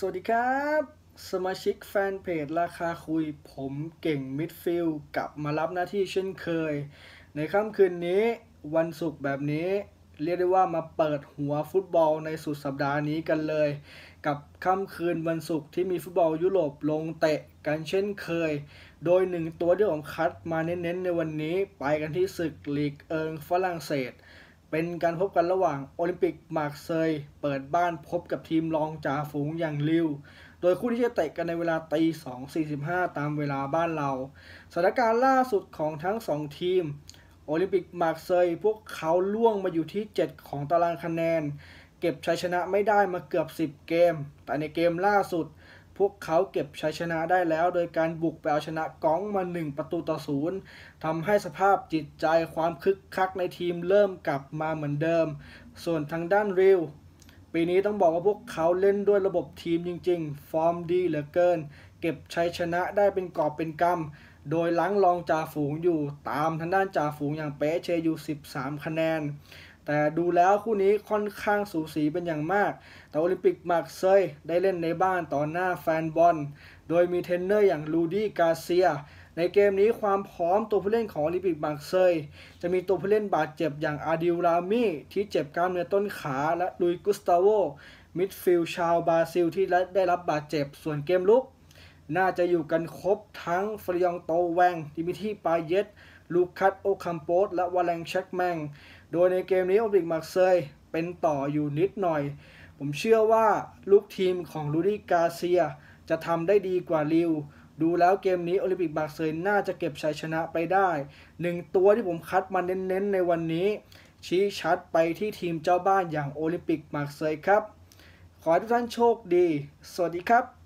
สวัสดีครับ สมาชิกแฟนเพจราคาคุยผมเก่งมิดฟิลกลับมารับหน้าที่เช่นเคย ในค่ำคืนนี้วันศุกร์แบบนี้ เรียกได้ว่ามาเปิดหัวฟุตบอลในสุดสัปดาห์นี้กันเลย กับค่ำคืนวันศุกร์ที่มีฟุตบอลยุโรปลงเตะกันเช่นเคย โดยหนึ่งตัวที่ผมคัดมาเน้นๆในวันนี้ไปกันที่ศึกลีกเอิงฝรั่งเศส เป็นการพบกันระหว่างโอลิมปิกมาร์กเซยเปิดบ้านพบกับทีมรองจ่าฝูงอย่างลิว โดยคู่ที่จะเตะกันในเวลาตี2.45 ตามเวลาบ้านเรา สถานการณ์ล่าสุดของทั้ง 2 ทีม โอลิมปิกมาร์กเซยพวกเขาล่วงมาอยู่ที่ 7 ของตารางคะแนน เก็บชัยชนะไม่ได้มาเกือบ 10 เกม แต่ในเกมล่าสุด พวกเขาเก็บชัยชนะได้แล้ว โดยการบุกไปเอาชนะก้องมา 1 ประตูต่อศูนย์ทำให้สภาพจิตใจความคึกคักในทีมเริ่มกลับมาเหมือนเดิม ส่วนทางด้านริวปีนี้ต้องบอกว่าพวกเขาเล่นด้วยระบบทีมจริง ๆ ฟอร์มดีเหลือเกิน เก็บชัยชนะได้เป็นกอบเป็นกำโดยล้างรองจ่าฝูงอยู่ตามทางด้านจ่าฝูงอย่างเป๊ะเชยอยู่ 13 คะแนน แต่ดูแล้วคู่นี้ค่อนข้างสูสีเป็นอย่างมาก แต่โอลิมปิกมาร์เซยได้เล่นในบ้านต่อหน้าแฟนบอล โดยมีเทรนเนอร์อย่างลูดี้กาเซีย ในเกมนี้ความพร้อมตัวผู้เล่นของโอลิมปิกมาร์เซยจะมีตัวผู้เล่นบาดเจ็บอย่างอาดิลรามีที่เจ็บกล้ามเนื้อต้นขาและลุยกุสตาโวมิดฟิลด์ชาวบราซิลที่ได้รับบาดเจ็บส่วนเกมลุก น่าจะอยู่กันครบทั้งฟริยองโตแวง ดิมิที่ปาเยตลูคัสโอคัมโปสและวาเลงเช็กแมง โดยในเกมนี้โอลิมปิกมาร์กเซยเป็นต่ออยู่นิดหน่อย ผมเชื่อว่าลูกทีมของลูดี้กาเซีย จะทำได้ดีกว่าริว ดูแล้วเกมนี้โอลิมปิกมาร์กเซยน่าจะเก็บชัยชนะไปได้ หนึ่งตัวที่ผมคัดมาเน้นๆในวันนี้ ชี้ชัดไปที่ทีมเจ้าบ้านอย่างโอลิมปิกมาร์กเซยครับ ขอให้ทุกท่านโชคดี สวัสดีครับ